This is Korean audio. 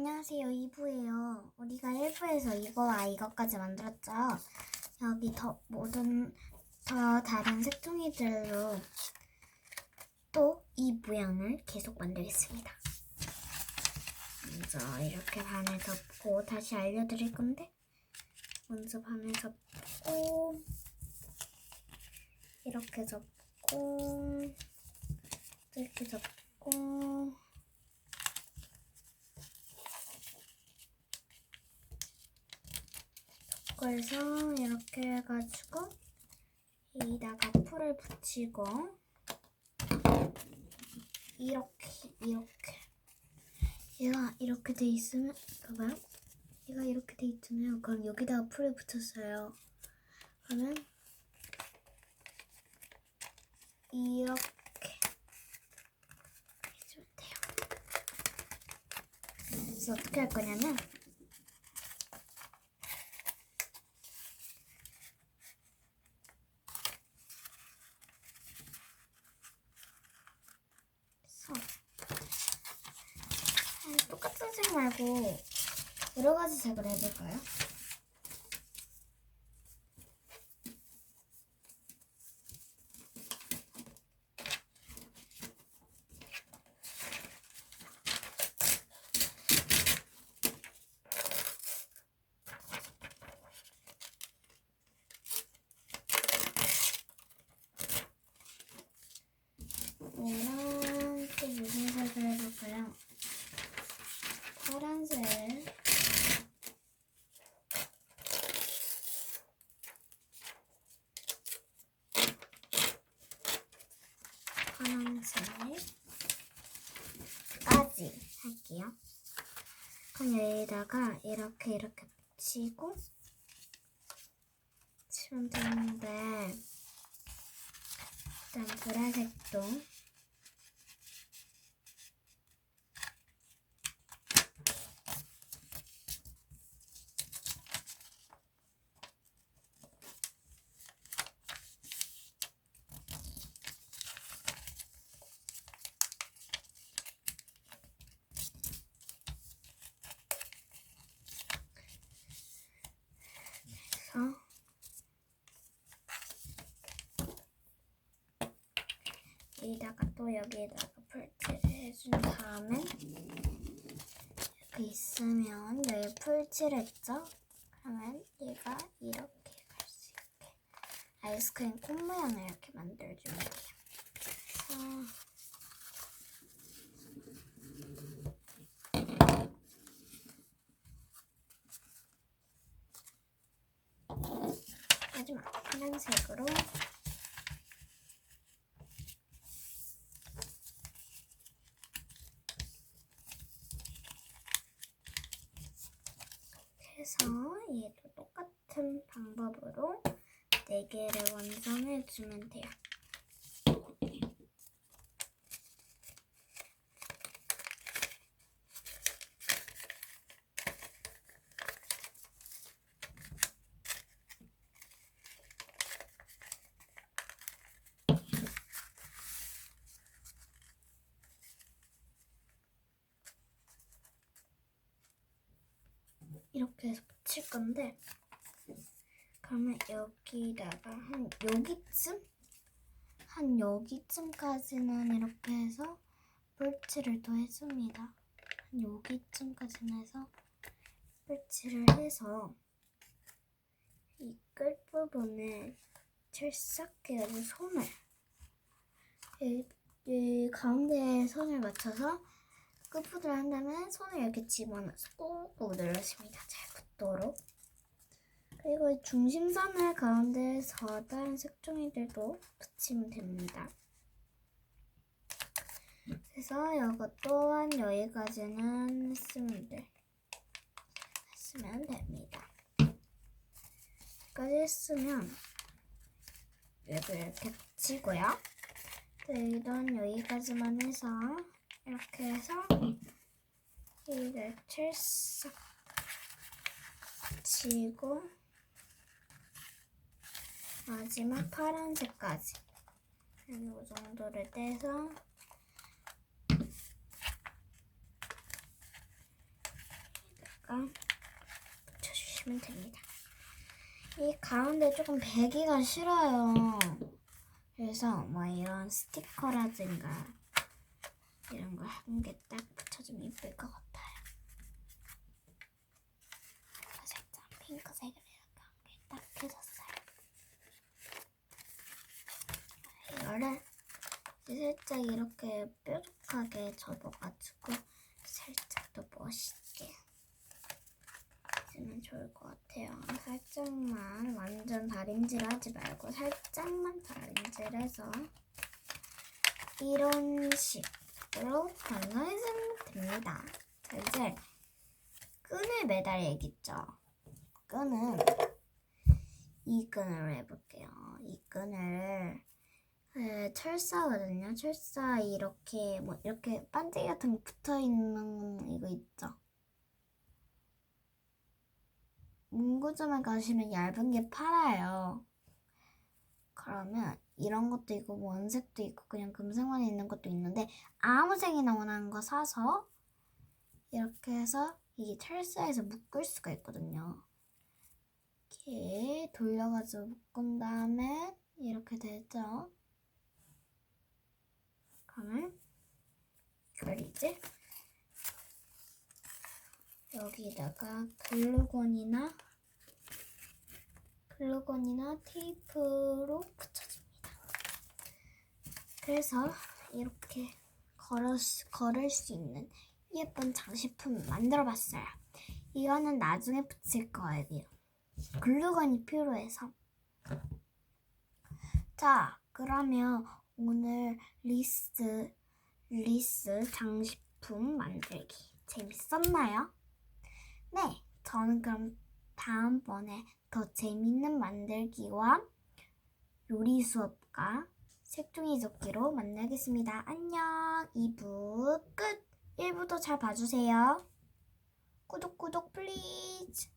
안녕하세요. 2부예요. 우리가 1부에서 이거와 이것까지 만들었죠. 여기 더 모든 더 다른 색종이들로 또 이 모양을 계속 만들겠습니다. 먼저 이렇게 반을 덮고 다시 알려드릴 건데 먼저 반을 덮고 이렇게 접고 이렇게 접고 그래서 이렇게 해가지고 여기다가 풀을 붙이고 이렇게 이렇게. 얘가 이렇게 돼 있으면 봐봐요 얘가 이렇게 돼 있잖아요 그럼 여기다가 풀을 붙였어요. 그러면 이렇게 해주면 돼요. 그래서 어떻게 할 거냐면 그래서 음, 똑같은 색 말고 여러 가지 색을 해볼까요? 얘랑 또 무슨 색을 해볼까요? 파란색 파란색 까지 할게요. 그럼 여기다가 이렇게 이렇게 붙이고 치면 되는데 일단 보라색도 해서 여기다가 또 여기에다가 풀칠을 해준 다음에 이렇게 있으면 여기 풀칠했죠? 그러면 얘가 이렇게 갈 수 있게 아이스크림 꽃 모양을 이렇게 만들어주면 돼요. 그래서 마지막 파란색으로 해서 얘도 똑같은 방법으로 4개를 완성해 주면 돼요. 이렇게 해서 붙일 건데 그러면 여기다가 한 여기쯤 한 여기쯤까지는 이렇게 해서 뿔칠을 또 해줍니다. 한 여기쯤까지는 해서 뿔칠을 해서 이 끝부분에 아주 손을 이, 이 가운데에 손을 맞춰서 끝부분을 한 다음에 손을 이렇게 집어넣어서 꾹꾹 눌러줍니다. 잘 붙도록. 그리고 이 중심선을 가운데에서 다른 색종이들도 붙이면 됩니다. 그래서 이것 또한 여기까지는 했으면 돼. 했으면 됩니다. 여기까지 했으면 여기 이렇게 붙이고요. 여기는 여기까지만 해서 이렇게 해서 이를 칠삭 치고 마지막 파란색까지 이 정도를 떼서 여기다가 붙여주시면 됩니다. 이 가운데 조금 배기가 싫어요. 그래서 뭐 이런 스티커라든가 이런 거한개 딱 붙여주면 이쁠 것 같아요. 살짝 핑크색을 이렇게 한 개 딱 해줬어요. 이거를 살짝 이렇게 뾰족하게 접어가지고 살짝 더 멋있게 해주면 좋을 것 같아요. 살짝만 완전 다림질 하지 말고 살짝만 다림질해서 이런 식 으로 건너해주면 됩니다. 자, 이제 끈을 매달야겠죠. 끈은 이 끈으로 해볼게요. 이 끈을 네, 철사거든요. 철사 이렇게 뭐 이렇게 반지 같은 거 붙어 있는 이거 있죠. 문구점에 가시면 얇은 게 팔아요. 그러면 이런 것도 있고 뭐 원색도 있고 그냥 금색만 있는 것도 있는데 아무 색이나 원하는 거 사서 이렇게 해서 이게 철사에서 묶을 수가 있거든요. 이렇게 돌려가지고 묶은 다음에 이렇게 되죠. 그러면 이걸 이제 여기다가 글루건이나 글루건이나 테이프로 붙여줍니다. 그래서 이렇게 걸을 수, 걸을 수 있는 예쁜 장식품 만들어 봤어요. 이거는 나중에 붙일 거예요. 글루건이 필요해서. 자, 그러면 오늘 리스 리스 장식품 만들기 재밌었나요? 네, 저는 그럼 다음번에 더 재밌는 만들기와 요리 수업과 색종이 접기로 만나겠습니다. 안녕. 2부 끝. 1부도 잘 봐주세요. 구독 구독 플리즈.